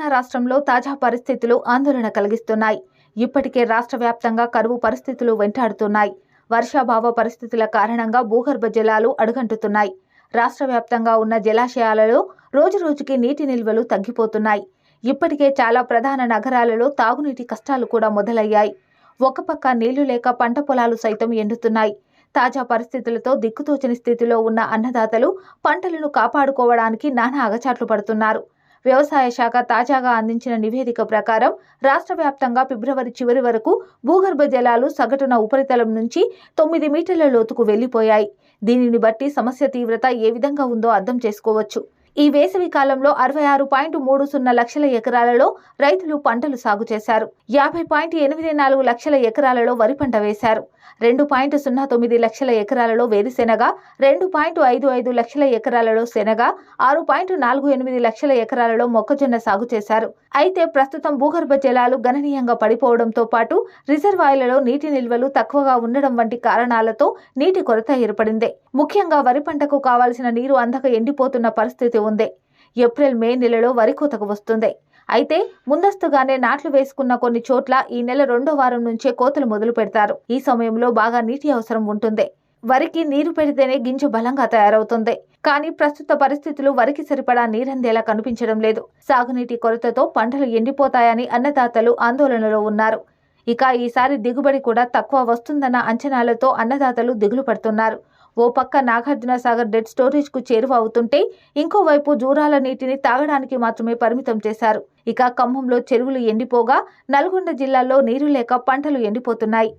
తెలంగాణ రాష్ట్రంలో తాజా పరిస్థితులు ఆందోళన కలిగిస్తున్నాయి. ఇప్పటికే రాష్ట్ర వ్యాప్తంగా కరువు పరిస్థితులు వెంటాడుతున్నాయి. వర్షాభావ పరిస్థితుల కారణంగా భూగర్భ జలాలు అడుగంటుతున్నాయి. రాష్ట్ర వ్యాప్తంగా ఉన్న జలాశయాలలో రోజురోజుకి నీటి నిల్వలు తగ్గిపోతున్నాయి. ఇప్పటికే చాలా ప్రధాన నగరాలలో తాగునీటి కష్టాలు కూడా మొదలయ్యాయి. ఒక పక్క నీళ్ళు లేక పంట పొలాలు సైతం ఎండుతున్నాయి. తాజా పరిస్థితులతో దిక్కుతోచని స్థితిలో ఉన్న అన్నదాతలు పంటలను కాపాడుకోవడానికి నానా అగచాట్లు పడుతున్నారు. వ్యవసాయ శాఖ తాజాగా అందించిన నివేదిక ప్రకారం రాష్ట్ర వ్యాప్తంగా ఫిబ్రవరి చివరి వరకు భూగర్భ జలాలు సగటున ఉపరితలం నుంచి తొమ్మిది మీటర్ల లోతుకు వెళ్ళిపోయాయి దీనిని బట్టి సమస్య తీవ్రత ఏ విధంగా ఉందో అర్థం చేసుకోవచ్చు. ఈ వేసవి కాలంలో అరవై ఆరు పాయింట్ మూడు సున్నా లక్షల ఎకరాలలో రైతులు పంటలు సాగు చేశారు. యాభై పాయింట్ ఎనిమిది నాలుగు లక్షల ఎకరాలలో వరి పంట వేశారు. రెండు పాయింట్ సున్నా తొమ్మిది లక్షల ఎకరాలలో వేరుశెనగ రెండు పాయింట్ ఐదు ఐదు లక్షల ఎకరాలలో శనగ ఆరు పాయింట్ నాలుగు ఎనిమిది లక్షల ఎకరాలలో మొక్కజొన్న సాగు చేశారు. అయితే ప్రస్తుతం భూగర్భ జలాలు గణనీయంగా పడిపోవడంతో పాటు రిజర్వాయర్లలో నీటి నిల్వలు తక్కువగా ఉండడం వంటి కారణాలతో నీటి కొరత ఏర్పడింది. ముఖ్యంగా వరి పంటకు కావాల్సిన నీరు అందక ఎండిపోతున్న పరిస్థితి ఉంది. ఏప్రిల్ మే నెలలో వరి కోతకు వస్తుంది. అయితే ముందస్తుగానే నాట్లు వేసుకున్న కొన్ని చోట్ల ఈ నెల రెండో వారం నుంచే కోతలు మొదలు పెడతారు. ఈ సమయంలో బాగా నీటి అవసరం ఉంటుంది. వరికి నీరు పెడితేనే గింజ బలంగా తయారవుతుంది. కానీ ప్రస్తుత పరిస్థితులు వరికి సరిపడా నీరందేలా కనిపించడం లేదు. సాగునీటి కొరతతో పంటలు ఎండిపోతాయని అన్నదాతలు ఆందోళనలో ఉన్నారు. ఇక ఈసారి దిగుబడి కూడా తక్కువ వస్తుందన్న అంచనాలతో అన్నదాతలు దిగులు పడుతున్నారు. ఓ పక్క నాగార్జున సాగర్ డెడ్ స్టోరేజ్కు చేరువ అవుతుంటే ఇంకోవైపు జూరాల నీటిని తాగడానికి మాత్రమే పరిమితం చేశారు. ఇక ఖమ్మంలో చెరువులు ఎండిపోగా నల్గొండ జిల్లాలో నీరు లేక పంటలు ఎండిపోతున్నాయి.